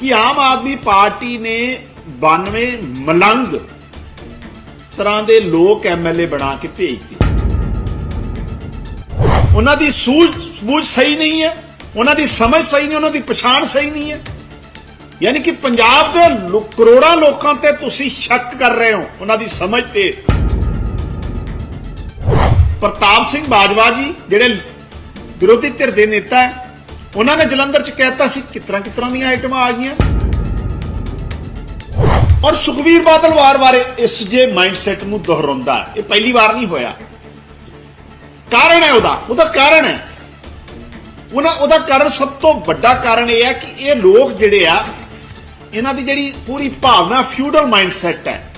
ਕਿ ਆਮ ਆਦਮੀ ਪਾਰਟੀ ਨੇ 92 ਮਲੰਗ ਤਰ੍ਹਾਂ ਦੇ ਲੋਕ ਐਮਐਲਏ ਬਣਾ ਕੇ ਭੇਜਤੇ ਉਹਨਾਂ ਦੀ ਸੂਝ ਬੂਝ ਸਹੀ ਨਹੀਂ ਹੈ, ਉਹਨਾਂ ਦੀ ਸਮਝ ਸਹੀ ਨਹੀਂ, ਉਹਨਾਂ ਦੀ ਪਛਾਣ ਸਹੀ ਨਹੀਂ ਹੈ। ਯਾਨੀ ਕਿ ਪੰਜਾਬ ਦੇ ਕਰੋੜਾਂ ਲੋਕਾਂ ਤੇ ਤੁਸੀਂ ਸ਼ੱਕ ਕਰ ਰਹੇ ਹੋ, ਉਹਨਾਂ ਦੀ ਸਮਝ ਤੇ। ਪ੍ਰਤਾਪ ਸਿੰਘ ਬਾਜਵਾ ਜੀ, ਜਿਹੜੇ ਵਿਰੋਧੀ ਧਿਰ ਦੇ ਨੇਤਾ ਹੈ ਉਹਨਾਂ ਨੇ ਜਲੰਧਰ ਚ ਕਹਿਤਾ ਸੀ, ਕਿਤਰਾ ਕਿਤਰਾ ਦੀਆਂ ਆਈਟਮਾਂ ਆ ਗਈਆਂ। ਔਰ ਸੁਖਵੀਰ ਬਾਦਲ ਵਾਰ ਬਾਰੇ ਇਸ ਜੇ ਮਾਈਂਡਸੈਟ ਨੂੰ ਦੁਹਰਾਉਂਦਾ ਇਹ ਪਹਿਲੀ ਵਾਰ ਨਹੀਂ ਹੋਇਆ। ਕਾਰਨ ਹੈ ਉਹਦਾ ਉਹਦਾ ਕਾਰਨ ਹੈ। ਉਹਨਾਂ ਉਹਦਾ ਕਾਰਨ ਸਭ ਤੋਂ ਵੱਡਾ ਕਾਰਨ ਇਹ ਹੈ ਕਿ ਇਹ ਲੋਕ ਜਿਹੜੇ ਆ, ਇਹਨਾਂ ਦੀ ਜਿਹੜੀ ਪੂਰੀ ਭਾਵਨਾ ਫਿਊਡਲ ਮਾਈਂਡਸੈਟ ਹੈ।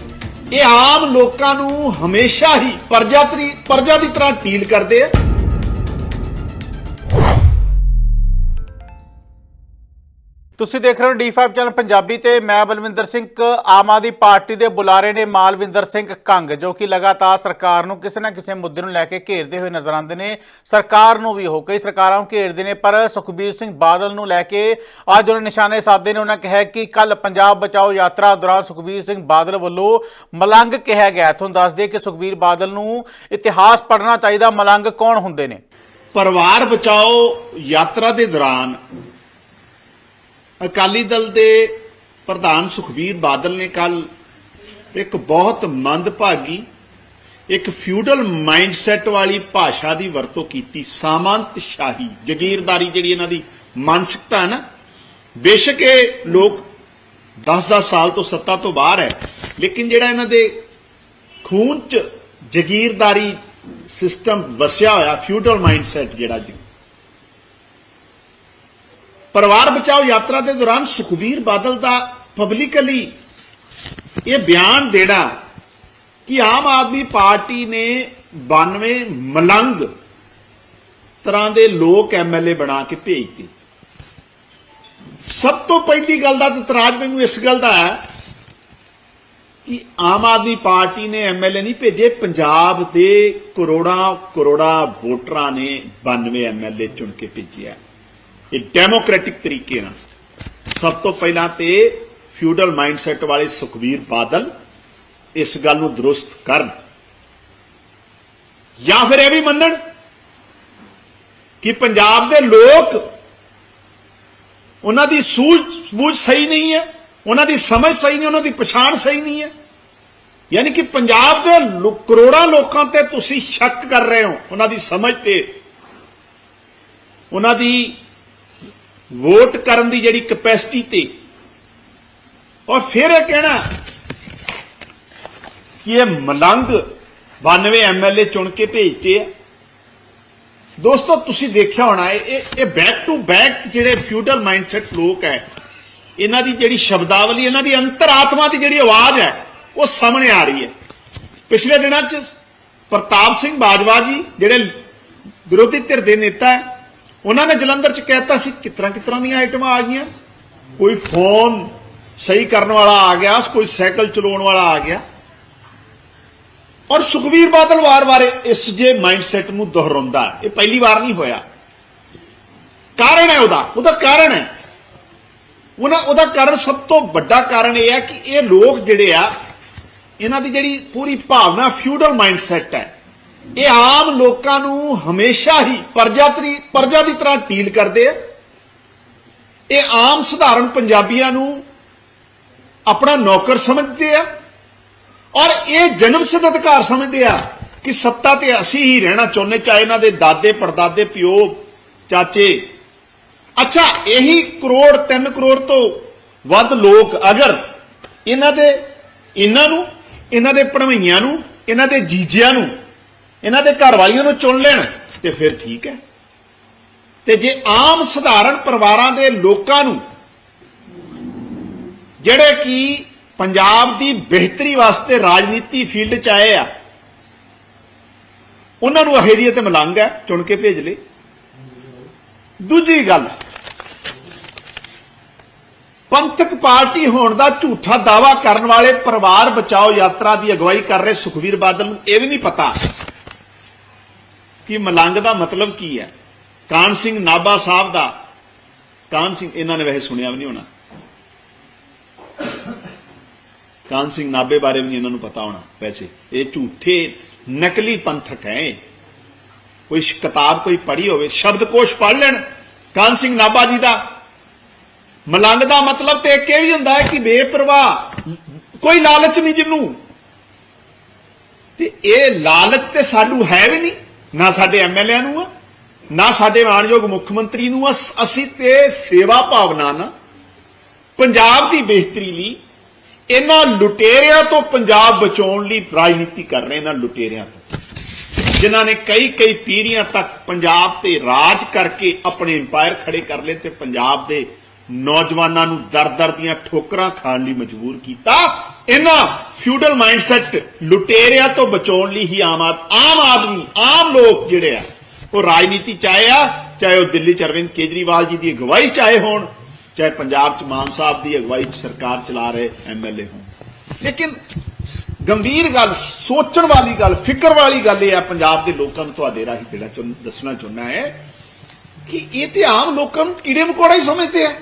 ਇਹ ਆਮ ਲੋਕਾਂ ਨੂੰ ਹਮੇਸ਼ਾ ਹੀ ਪਰਜਾ ਤਰੀ ਪਰਜਾ ਦੀ ਤਰ੍ਹਾਂ ਡੀਲ ਕਰਦੇ ਆ। ਤੁਸੀਂ ਦੇਖ ਰਹੇ ਹੋ ਡੀ5 ਚੈਨਲ ਪੰਜਾਬੀ ਤੇ ਮੈਂ ਬਲਵਿੰਦਰ ਸਿੰਘ, ਆਮ ਆਦਮੀ ਪਾਰਟੀ ਦੇ ਬੁਲਾਰੇ ਨੇ ਮਾਲਵਿੰਦਰ ਸਿੰਘ ਕੰਗ, ਜੋ ਕਿ ਲਗਾਤਾਰ ਸਰਕਾਰ ਨੂੰ ਕਿਸੇ ਨਾ ਕਿਸੇ ਮੁੱਦੇ ਨੂੰ ਲੈ ਕੇ ਘੇਰਦੇ ਹੋਏ ਨਜ਼ਰ ਆਉਂਦੇ ਨੇ। ਸਰਕਾਰ ਨੂੰ ਵੀ ਹੋ ਕਈ ਸਰਕਾਰਾਂ ਨੂੰ ਘੇਰਦੇ ਨੇ, ਪਰ ਸੁਖਬੀਰ ਸਿੰਘ ਬਾਦਲ ਨੂੰ ਲੈ ਕੇ ਅੱਜ ਉਹਨਾਂ ਨਿਸ਼ਾਨੇ ਸਾਧੇ ਨੇ। ਉਹਨਾਂ ਕਿਹਾ ਕਿ ਕੱਲ ਪੰਜਾਬ ਬਚਾਓ ਯਾਤਰਾ ਦੌਰਾਨ ਸੁਖਬੀਰ ਸਿੰਘ ਬਾਦਲ ਵੱਲੋਂ ਮਲੰਗ ਕਿਹਾ ਗਿਆ। ਤੁਹਾਨੂੰ ਦੱਸ ਦਈਏ ਕਿ ਸੁਖਬੀਰ ਬਾਦਲ ਨੂੰ ਇਤਿਹਾਸ ਪੜ੍ਹਨਾ ਚਾਹੀਦਾ। ਮਲੰਗ ਕੌਣ ਹੁੰਦੇ ਨੇ? ਪਰਿਵਾਰ ਬਚਾਓ ਯਾਤਰਾ ਦੇ ਦੌਰਾਨ ਅਕਾਲੀ ਦਲ ਦੇ ਪ੍ਰਧਾਨ ਸੁਖਬੀਰ ਬਾਦਲ ਨੇ ਕੱਲ ਇੱਕ ਬਹੁਤ ਮੰਦਭਾਗੀ, ਇੱਕ ਫਿਊਡਲ ਮਾਈਂਡਸੈਟ ਵਾਲੀ ਭਾਸ਼ਾ ਦੀ ਵਰਤੋਂ ਕੀਤੀ ਸਾਮੰਤ ਸ਼ਾਹੀ ਜ਼ਗੀਰਦਾਰੀ ਜਿਹੜੀ ਇਹਨਾਂ ਦੀ ਮਾਨਸਿਕਤਾ ਹੈ ਨਾ, ਬੇਸ਼ੱਕ ਇਹ ਲੋਕ 10-10 ਸਾਲ ਤੋਂ ਸੱਤਾ ਤੋਂ ਬਾਹਰ ਹੈ, ਲੇਕਿਨ ਜਿਹੜਾ ਇਹਨਾਂ ਦੇ ਖੂਨ ਚ ਜ਼ਗੀਰਦਾਰੀ ਸਿਸਟਮ ਵਸਿਆ ਹੋਇਆ ਫਿਊਡਲ ਮਾਈਂਡਸੈਟ ਜਿਹੜਾ ਜੀ ਪਰਿਵਾਰ ਬਚਾਓ ਯਾਤਰਾ ਦੇ ਦੌਰਾਨ ਸੁਖਬੀਰ ਬਾਦਲ ਦਾ ਪਬਲਿਕਲੀ ਇਹ ਬਿਆਨ ਦੇਣਾ ਕਿ ਆਮ ਆਦਮੀ ਪਾਰਟੀ ਨੇ 92 ਮਲੰਗ ਤਰ੍ਹਾਂ ਦੇ ਲੋਕ ਐਮਐਲਏ ਬਣਾ ਕੇ ਭੇਜਤੇ ਸਭ ਤੋਂ ਪਹਿਲੀ ਗੱਲ ਦਾ ਇਤਰਾਜ਼ ਮੈਨੂੰ ਇਸ ਗੱਲ ਦਾ ਹੈ ਕਿ ਆਮ ਆਦਮੀ ਪਾਰਟੀ ਨੇ ਐਮਐਲਏ ਨਹੀਂ ਭੇਜੇ, ਪੰਜਾਬ ਦੇ ਕਰੋੜਾਂ ਕਰੋੜਾਂ ਵੋਟਰਾਂ ਨੇ 92 ਐਮਐਲਏ ਚੁਣ ਕੇ ਭੇਜਿਆ। ਇਹ ਡੈਮੋਕ੍ਰੈਟਿਕ ਤਰੀਕੇ ਨਾਲ। ਸਭ ਤੋਂ ਪਹਿਲਾਂ ਤੇ ਫਿਊਡਲ ਮਾਈਂਡਸੈਟ ਵਾਲੇ ਸੁਖਵੀਰ ਬਾਦਲ ਇਸ ਗੱਲ ਨੂੰ ਦਰੁਸਤ ਕਰਨ। ਜਾਂ ਫਿਰ ਇਹ ਵੀ ਮੰਨਣ ਕਿ ਪੰਜਾਬ ਦੇ ਲੋਕ ਉਹਨਾਂ ਦੀ ਸੂਝ ਬੂਝ ਸਹੀ ਨਹੀਂ ਹੈ, ਉਹਨਾਂ ਦੀ ਸਮਝ ਸਹੀ ਨਹੀਂ, ਉਹਨਾਂ ਦੀ ਪਛਾਣ ਸਹੀ ਨਹੀਂ ਹੈ। ਯਾਨੀ ਕਿ ਪੰਜਾਬ ਦੇ ਕਰੋੜਾਂ ਲੋਕਾਂ ਤੇ ਤੁਸੀਂ ਸ਼ੱਕ ਕਰ ਰਹੇ ਹੋ, ਉਹਨਾਂ ਦੀ ਸਮਝ ਤੇ। ਉਹਨਾਂ ਦੀ ਵੋਟ ਕਰਨ ਦੀ ਜਿਹੜੀ ਕਪੈਸਿਟੀ ਤੇ। ਔਰ ਫਿਰ ਇਹ ਕਹਿਣਾ ਕਿ ਇਹ ਮਲੰਗ 92 ਐਮਐਲਏ ਚੁਣ ਕੇ ਭੇਜਤੇ ਆ। ਦੋਸਤੋ, ਤੁਸੀਂ ਦੇਖਿਆ ਹੋਣਾ, ਇਹ ਇਹ ਬੈਕ ਟੂ ਬੈਕ ਜਿਹੜੇ ਫਿਊਡਲ ਮਾਈਂਡਸੈਟ ਲੋਕ ਹੈ ਇਹਨਾਂ ਦੀ ਜਿਹੜੀ ਸ਼ਬਦਾਵਲੀ, ਇਹਨਾਂ ਦੀ ਅੰਤਰਾਤਮਾ ਦੀ ਜਿਹੜੀ ਆਵਾਜ਼ ਹੈ ਉਹ ਸਾਹਮਣੇ ਆ ਰਹੀ ਹੈ ਪਿਛਲੇ ਦਿਨਾਂ 'ਚ ਪ੍ਰਤਾਪ ਸਿੰਘ ਬਾਜਵਾ ਜੀ, ਜਿਹੜੇ ਵਿਰੋਧੀ ਧਿਰ ਦੇ ਨੇਤਾ ਹੈ ਉਹਨਾਂ ਨੇ ਜਲੰਧਰ 'ਚ ਕਹਿਤਾ ਸੀ, ਕਿਤਰਾ ਕਿਤਰਾ ਦੀਆਂ ਆਈਟਮਾਂ ਆ ਗਈਆਂ। ਕੋਈ ਫੋਨ ਸਹੀ ਕਰਨ ਵਾਲਾ ਆ ਗਿਆ, ਕੋਈ ਸਾਈਕਲ ਚਲਾਉਣ ਵਾਲਾ ਆ ਗਿਆ। ਔਰ ਸੁਖਵੀਰ ਬਾਦਲ ਵਾਰ-ਵਾਰ ਇਸ ਜੇ ਮਾਈਂਡਸੈਟ ਨੂੰ ਦੁਹਰਾਉਂਦਾ ਇਹ ਪਹਿਲੀ ਵਾਰ ਨਹੀਂ ਹੋਇਆ। ਕਾਰਨ ਹੈ ਉਹਦਾ ਉਹਦਾ ਕਾਰਨ ਹੈ। ਉਹਨਾਂ, ਉਹਦਾ ਕਾਰਨ ਸਭ ਤੋਂ ਵੱਡਾ ਕਾਰਨ ਇਹ ਹੈ ਕਿ ਇਹ ਲੋਕ ਜਿਹੜੇ ਆ, ਇਹਨਾਂ ਦੀ ਜਿਹੜੀ ਪੂਰੀ ਭਾਵਨਾ ਫਿਊਡਲ ਮਾਈਂਡਸੈਟ ਹੈ ਇਹ ਆਮ ਲੋਕਾਂ ਨੂੰ ਹਮੇਸ਼ਾ ਹੀ ਪਰਜਾ ਤਰੀ ਪਰਜਾ ਦੀ ਤਰ੍ਹਾਂ ਡੀਲ ਕਰਦੇ ਆ। ਇਹ ਆਮ ਸਧਾਰਨ ਪੰਜਾਬੀਆਂ ਨੂੰ ਆਪਣਾ ਨੌਕਰ ਸਮਝਦੇ ਆ ਔਰ ਇਹ ਜਨਮ ਸਿੱਧ ਅਧਿਕਾਰ ਸਮਝਦੇ ਆ ਕਿ ਸੱਤਾ ਤੇ ਅਸੀਂ ਹੀ ਰਹਿਣਾ ਚਾਹੁੰਦੇ, ਚਾਹੇ ਇਹਨਾਂ ਦੇ ਦਾਦੇ, ਪੜਦਾਦੇ, ਪਿਓ, ਚਾਚੇ। ਅੱਛਾ, ਇਹੀ ਕਰੋੜ 3 ਕਰੋੜ ਤੋਂ ਵੱਧ ਲੋਕ ਅਗਰ ਇਹਨਾਂ ਦੇ ਇਹਨਾਂ ਨੂੰ, ਇਹਨਾਂ ਦੇ ਭਣਵਈਆਂ ਨੂੰ, ਇਹਨਾਂ ਦੇ ਜੀਜਿਆਂ ਨੂੰ ਇਹਨਾਂ ਦੇ ਘਰ ਵਾਲੀਆਂ ਨੂੰ ਚੁਣ ਲੈਣ, ਤੇ ਫਿਰ ਠੀਕ ਹੈ। ਤੇ ਜੇ ਆਮ ਸਧਾਰਨ ਪਰਿਵਾਰਾਂ ਦੇ ਲੋਕਾਂ ਨੂੰ, ਜਿਹੜੇ ਕਿ ਪੰਜਾਬ ਦੀ ਬਿਹਤਰੀ ਵਾਸਤੇ ਰਾਜਨੀਤੀ ਫੀਲਡ ਚ ਆਏ ਆ, ਉਹਨਾਂ ਨੂੰ ਅਹੇਰੀਏ ਤੇ ਮਲੰਗ ਹੈ, ਚੁਣ ਕੇ ਭੇਜ ਲੇ ਦੂਜੀ ਗੱਲ, ਪੰਥਕ ਪਾਰਟੀ ਹੋਣ ਦਾ ਝੂਠਾ ਦਾਵਾ ਕਰਨ ਵਾਲੇ ਪਰਿਵਾਰ ਬਚਾਓ ਯਾਤਰਾ ਦੀ ਅਗਵਾਈ ਕਰ ਰਹੇ ਸੁਖਵੀਰ ਬਾਦਲ ਨੂੰ ਇਹ ਵੀ ਨਹੀਂ ਪਤਾ। ਕਿ ਮਲੰਗ ਦਾ ਮਤਲਬ ਕੀ ਹੈ? ਕਾਨ ਸਿੰਘ ਨਾਭਾ ਸਾਹਿਬ ਦਾ। ਕਾਨ ਸਿੰਘ, ਇਹਨਾਂ ਨੇ ਵੈਸੇ ਸੁਣਿਆ ਵੀ ਨਹੀਂ ਹੋਣਾ। ਕਾਨ ਸਿੰਘ ਨਾਬੇ ਬਾਰੇ ਵੀ ਨਹੀਂ ਇਹਨਾਂ ਨੂੰ ਪਤਾ ਹੋਣਾ, ਵੈਸੇ। ਇਹ ਝੂਠੇ, ਨਕਲੀ ਪੰਥਕ ਹੈ ਕੋਈ ਕਿਤਾਬ ਕੋਈ ਪੜ੍ਹੀ ਹੋਵੇ ਸ਼ਬਦਕੋਸ਼ ਪੜ੍ਹ ਲੈਣ। ਕਾਨ ਸਿੰਘ ਨਾਭਾ ਜੀ ਦਾ। ਮਲੰਗ ਦਾ ਮਤਲਬ ਤੇ ਇੱਕ ਇਹ ਵੀ ਹੁੰਦਾ ਹੈ ਕਿ ਬੇਪਰਵਾਹ, ਕੋਈ ਲਾਲਚ ਨਹੀਂ ਜਿਹਨੂੰ। ਤੇ ਇਹ ਲਾਲਚ ਤੇ ਸਾਨੂੰ ਹੈ ਵੀ ਨਹੀਂ। ਨਾ ਸਾਡੇ ਐਮਐਲਏ ਨੂੰ ਆ, ਨਾ ਸਾਡੇ ਮਾਨਯੋਗ ਮੁੱਖ ਮੰਤਰੀ ਨੂੰ ਆ। ਅਸੀਂ ਤੇ ਸੇਵਾ ਭਾਵਨਾ ਨਾਲ ਪੰਜਾਬ ਦੀ ਬਿਹਤਰੀ ਲਈ ਇਹਨਾਂ ਲੁਟੇਰਿਆਂ ਤੋਂ ਪੰਜਾਬ ਬਚਾਉਣ ਲਈ ਰਾਜਨੀਤੀ ਕਰ ਰਹੇ ਇਹਨਾਂ ਲੁਟੇਰਿਆਂ ਤੋਂ। ਜਿਨ੍ਹਾਂ ਨੇ ਕਈ ਕਈ ਪੀੜ੍ਹੀਆਂ ਤੱਕ ਪੰਜਾਬ ਤੇ ਰਾਜ ਕਰਕੇ ਆਪਣੇ ਇੰਪਾਇਰ ਖੜੇ ਕਰ ਲਏ ਤੇ ਪੰਜਾਬ ਦੇ ਨੌਜਵਾਨਾਂ ਨੂੰ ਦਰ-ਦਰ ਦੀਆਂ ਠੋਕਰਾਂ ਖਾਣ ਲਈ ਮਜਬੂਰ ਕੀਤਾ। ਇਹਨਾਂ ਫਿਊਡਲ ਮਾਈਂਡਸੈਟ ਲੁਟੇਰਿਆਂ ਤੋਂ ਬਚਾਉਣ ਲਈ ਹੀ ਆਮ ਆਮ ਆਦਮੀ, ਆਮ ਲੋਕ ਜਿਹੜੇ ਆ, ਉਹ ਰਾਜਨੀਤੀ ਚਾਹੇ ਆ, ਚਾਹੇ ਉਹ ਦਿੱਲੀ ਚ ਅਰਵਿੰਦ ਕੇਜਰੀਵਾਲ ਜੀ ਦੀ ਅਗਵਾਈ ਚਾਹੇ ਹੋਣ, ਚਾਹੇ ਪੰਜਾਬ ਚ ਮਾਨ ਸਾਹਿਬ ਦੀ ਅਗਵਾਈ ਚ ਸਰਕਾਰ ਚਲਾ ਰਹੇ ਐਮਐਲਏ ਹੋਣ। ਲੇਕਿਨ ਗੰਭੀਰ ਗੱਲ, ਸੋਚਣ ਵਾਲੀ ਗੱਲ, ਫਿਕਰ ਵਾਲੀ ਗੱਲ ਇਹ ਆ, ਪੰਜਾਬ ਦੇ ਲੋਕਾਂ ਨੂੰ ਤੁਹਾਡੇ ਰਾਹੀਂ ਜਿਹੜਾ ਦੱਸਣਾ ਚਾਹੁੰਦਾ ਹੈ ਕਿ ਇਹ ਤੇ ਆਮ ਲੋਕਾਂ ਨੂੰ ਕੀੜੇ ਮਕੌੜਾ ਹੀ ਸਮਝਦੇ ਆ।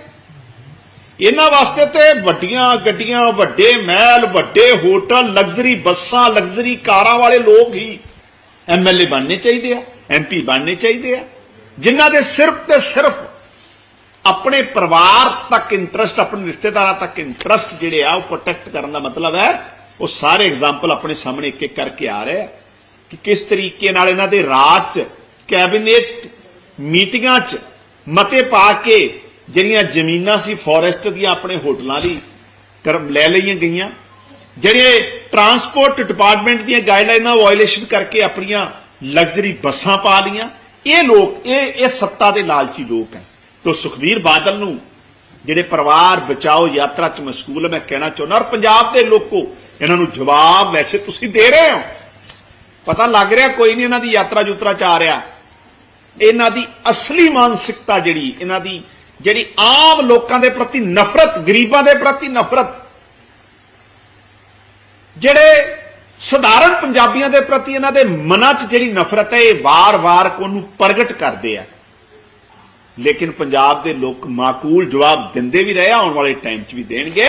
ਇਹਨਾਂ ਵਾਸਤੇ ਤੇ ਵੱਡੀਆਂ ਗੱਡੀਆਂ, ਵੱਡੇ ਮਹਿਲ, ਵੱਡੇ ਹੋਟਲ ਲਗਜ਼ਰੀ ਬੱਸਾਂ ਲਗਜ਼ਰੀ ਕਾਰਾਂ ਵਾਲੇ ਲੋਕ ਹੀ ਐਮਐਲਏ ਬਣਨੇ ਚਾਹੀਦੇ ਆ ਐਮਪੀ ਬਣਨੇ ਚਾਹੀਦੇ ਆ। ਜਿਨ੍ਹਾਂ ਦੇ ਸਿਰਫ ਤੇ ਸਿਰਫ ਆਪਣੇ ਪਰਿਵਾਰ ਤੱਕ ਇੰਟਰਸਟ ਆਪਣੇ ਰਿਸ਼ਤੇਦਾਰਾਂ ਤੱਕ ਇੰਟਰਸਟ ਜਿਹੜੇ ਆ, ਉਹ ਪ੍ਰੋਟੈਕਟ ਕਰਨ ਦਾ ਮਤਲਬ ਹੈ, ਉਹ ਸਾਰੇ ਐਗਜ਼ਾਮਪਲ ਆਪਣੇ ਸਾਹਮਣੇ ਇੱਕ ਇੱਕ ਕਰਕੇ ਆ ਰਹੇ ਆ ਕਿ ਕਿਸ ਤਰੀਕੇ ਨਾਲ ਇਹਨਾਂ ਦੇ ਰਾਜ ਚ ਕੈਬਨਿਟ ਮੀਟਿੰਗਾਂ ਚ ਮਤੇ ਪਾ ਕੇ ਜਿਹੜੀਆਂ ਜ਼ਮੀਨਾਂ ਸੀ ਫੋਰੈਸਟ ਦੀਆਂ ਆਪਣੇ ਹੋਟਲਾਂ ਲਈ ਕਰ ਲੈ ਲਈਆਂ ਗਈਆਂ। ਜਿਹੜੇ ਟਰਾਂਸਪੋਰਟ ਡਿਪਾਰਟਮੈਂਟ ਦੀਆਂ ਗਾਈਡਲਾਈਨਾਂ ਵਾਇਲੇਸ਼ਨ ਕਰਕੇ ਆਪਣੀਆਂ ਲਗਜ਼ਰੀ ਬੱਸਾਂ ਪਾ ਲੀਆਂ ਇਹ ਲੋਕ, ਇਹ ਇਹ ਸੱਤਾ ਦੇ ਲਾਲਚੀ ਲੋਕ ਹੈ। ਤੋ ਸੁਖਵੀਰ ਬਾਦਲ ਨੂੰ ਜਿਹੜੇ ਪਰਿਵਾਰ ਬਚਾਓ ਯਾਤਰਾ ਚ ਮਸ਼ਕੂਲ ਹੈ ਮੈਂ ਕਹਿਣਾ ਚਾਹੁੰਦਾ, ਔਰ ਪੰਜਾਬ ਦੇ ਲੋਕੋ, ਇਹਨਾਂ ਨੂੰ ਜਵਾਬ ਵੈਸੇ ਤੁਸੀਂ ਦੇ ਰਹੇ ਹੋ। ਪਤਾ ਲੱਗ ਰਿਹਾ ਕੋਈ ਨਹੀਂ ਇਹਨਾਂ ਦੀ ਯਾਤਰਾ ਜੁਤਰਾ ਚ ਆ ਰਿਹਾ। ਇਹਨਾਂ ਦੀ ਅਸਲੀ ਮਾਨਸਿਕਤਾ ਜਿਹੜੀ, ਇਹਨਾਂ ਦੀ ਜਿਹੜੀ ਆਮ ਲੋਕਾਂ ਦੇ ਪ੍ਰਤੀ ਨਫ਼ਰਤ, ਗਰੀਬਾਂ ਦੇ ਪ੍ਰਤੀ ਨਫ਼ਰਤ, ਜਿਹੜੇ ਸਧਾਰਨ ਪੰਜਾਬੀਆਂ ਦੇ ਪ੍ਰਤੀ ਇਹਨਾਂ ਦੇ ਮਨਾਂ 'ਚ ਜਿਹੜੀ ਨਫ਼ਰਤ ਹੈ, ਇਹ ਵਾਰ-ਵਾਰ ਉਹਨੂੰ ਪ੍ਰਗਟ ਕਰਦੇ ਆ। ਲੇਕਿਨ ਪੰਜਾਬ ਦੇ ਲੋਕ ਮਾਕੂਲ ਜਵਾਬ ਦਿੰਦੇ ਵੀ ਰਹੇ ਆਉਣ ਵਾਲੇ ਟਾਈਮ 'ਚ ਵੀ ਦੇਣਗੇ।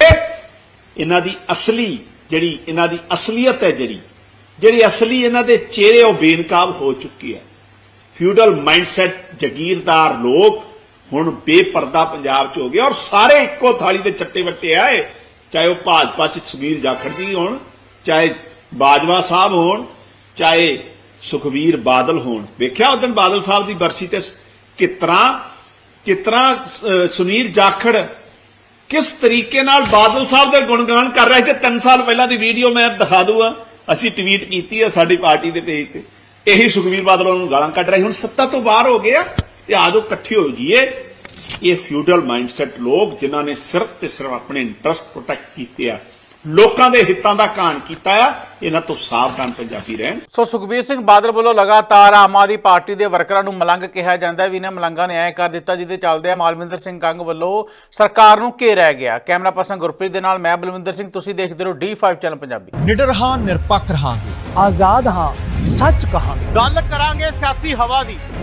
ਇਹਨਾਂ ਦੀ ਅਸਲੀ ਜਿਹੜੀ, ਇਹਨਾਂ ਦੀ ਅਸਲੀਅਤ ਹੈ ਜਿਹੜੀ ਜਿਹੜੀ ਅਸਲੀ ਇਹਨਾਂ ਦੇ ਚਿਹਰੇ ਉਹ ਬੇਨਕਾਬ ਹੋ ਚੁੱਕੀ ਹੈ। ਫਿਊਡਲ ਮਾਈਂਡਸੈਟ ਜ਼ਗੀਰਦਾਰ ਲੋਕ ਹੁਣ ਬੇਪਰਦਾ ਪੰਜਾਬ 'ਚ ਹੋ ਗਿਆ ਔਰ ਸਾਰੇ ਇੱਕੋ ਥਾਲੀ ਦੇ ਚੱਟੇ ਵੱਟੇ ਆਏ। ਚਾਹੇ ਉਹ ਭਾਜਪਾ 'ਚ ਸੁਨੀਲ ਜਾਖੜ ਜੀ ਹੋਣ, ਚਾਹੇ ਬਾਜਵਾ ਸਾਹਿਬ ਹੋਣ, ਚਾਹੇ ਸੁਖਬੀਰ ਬਾਦਲ ਹੋਣ। ਵੇਖਿਆ ਉਦੋਂ ਬਾਦਲ ਸਾਹਿਬ ਦੀ ਬਰਸੀ ਤੇ ਕਿਤਰਾ ਕਿਤਰਾ ਸੁਨੀਲ ਜਾਖੜ ਕਿਸ ਤਰੀਕੇ ਨਾਲ ਬਾਦਲ ਸਾਹਿਬ ਦੇ ਗੁਣਗਾਨ ਕਰ ਰਹੇ ਤੇ 3 ਸਾਲ ਪਹਿਲਾਂ ਦੀ ਵੀਡੀਓ ਮੈਂ ਦਿਖਾ ਦੂੰਗਾ। ਅਸੀਂ ਟਵੀਟ ਕੀਤੀ ਹੈ ਸਾਡੀ ਪਾਰਟੀ ਦੇ ਪੇਜ ਤੇ। ਇਹੀ ਸੁਖਬੀਰ ਬਾਦਲ ਉਹਨਾਂ ਨੂੰ ਗਾਲਾਂ ਕੱਢ ਰਹੇ ਹੁਣ ਸੱਤਾ ਤੋਂ ਬਾਹਰ ਹੋ ਗਏ ਆ। ਤੇ ਆਜੋ ਇਕੱਠੇ ਹੋ। ਜਾਈਏ ਇਹ ਫਿਊਡਲ ਮਾਈਂਡਸੈਟ ਲੋਕ ਜਿਨ੍ਹਾਂ ਨੇ ਸਿਰਫ ਤੇ ਸਿਰਫ ਆਪਣੇ ਇੰਟਰਸਟ ਪ੍ਰੋਟੈਕਟ ਕੀਤੇ ਆ। ਲੋਕਾਂ ਦੇ ਹਿੱਤਾਂ ਦਾ ਕਾਣ ਕੀਤਾ ਆ। ਇਹਨਾਂ ਤੋਂ ਸਾਵਧਾਨ ਪੰਜਾਬੀ ਰਹਿਣ। ਸੋ ਸੁਖਬੀਰ ਸਿੰਘ ਬਾਦਲ ਵੱਲੋਂ ਲਗਾਤਾਰ ਆਮ ਆਦਮੀ ਪਾਰਟੀ ਦੇ ਵਰਕਰਾਂ ਨੂੰ ਮਲੰਗ ਕਿਹਾ ਜਾਂਦਾ ਵੀ ਇਹਨਾਂ ਮਲੰਗਾਂ ਨੇ ਐ ਕਰ ਦਿੱਤਾ ਜਿਹਦੇ ਚੱਲਦੇ ਆ ਮਾਲਵਿੰਦਰ ਸਿੰਘ ਕੰਗ ਵੱਲੋਂ ਸਰਕਾਰ ਨੂੰ ਘੇਰਿਆ ਗਿਆ। ਕੈਮਰਾ ਪਰਸਨ ਗੁਰਪ੍ਰੀਤ ਦੇ ਨਾਲ ਮੈਂ ਬਲਵਿੰਦਰ ਸਿੰਘ। ਤੁਸੀਂ ਦੇਖਦੇ ਰਹੋ D5 ਚੈਨਲ ਪੰਜਾਬੀ। ਨਿਡਰ ਹਾਂ ਨਿਰਪੱਖ ਰਹਾਂਗੇ। ਆਜ਼ਾਦ ਹਾਂ ਸੱਚ ਕਹਾਂਗੇ। ਗੱਲ ਕਰਾਂਗੇ ਸਿਆਸੀ ਹਵਾ ਦੀ।